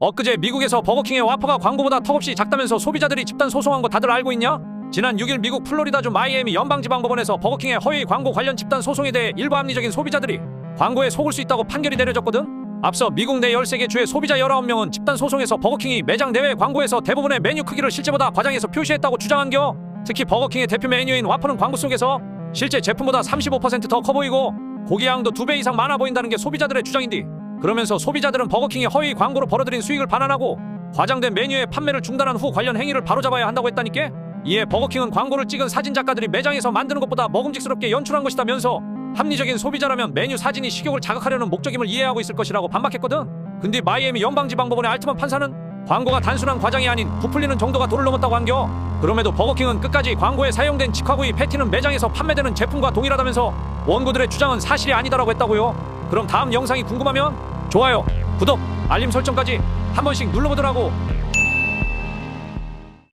엊그제 미국에서 버거킹의 와퍼가 광고보다 턱없이 작다면서 소비자들이 집단 소송한 거 다들 알고 있냐? 지난 6일 미국 플로리다주 마이애미 연방지방법원에서 버거킹의 허위 광고 관련 집단 소송에 대해 일부 합리적인 소비자들이 광고에 속을 수 있다고 판결이 내려졌거든? 앞서 미국 내 13개 주의 소비자 19명은 집단 소송에서 버거킹이 매장 내외 광고에서 대부분의 메뉴 크기를 실제보다 과장해서 표시했다고 주장한겨 특히 버거킹의 대표 메뉴인 와퍼는 광고 속에서 실제 제품보다 35%더 커 보이고 고기 양도 두배 이상 많아 보인다는 게 소비자들의 주장인데 그러면서 소비자들은 버거킹이 허위 광고로 벌어들인 수익을 반환하고 과장된 메뉴의 판매를 중단한 후 관련 행위를 바로잡아야 한다고 했다니까 이에 버거킹은 광고를 찍은 사진 작가들이 매장에서 만드는 것보다 먹음직스럽게 연출한 것이다면서 합리적인 소비자라면 메뉴 사진이 식욕을 자극하려는 목적임을 이해하고 있을 것이라고 반박했거든? 근데 마이애미 연방지방법원의 알트만 판사는 광고가 단순한 과장이 아닌 부풀리는 정도가 도를 넘었다고 한겨. 그럼에도 버거킹은 끝까지 광고에 사용된 직화구이 패티는 매장에서 판매되는 제품과 동일하다면서 원고들의 주장은 사실이 아니다라고 했다고요 그럼 다음 영상이 궁금하면 좋아요, 구독, 알림 설정까지 한 번씩 눌러보더라고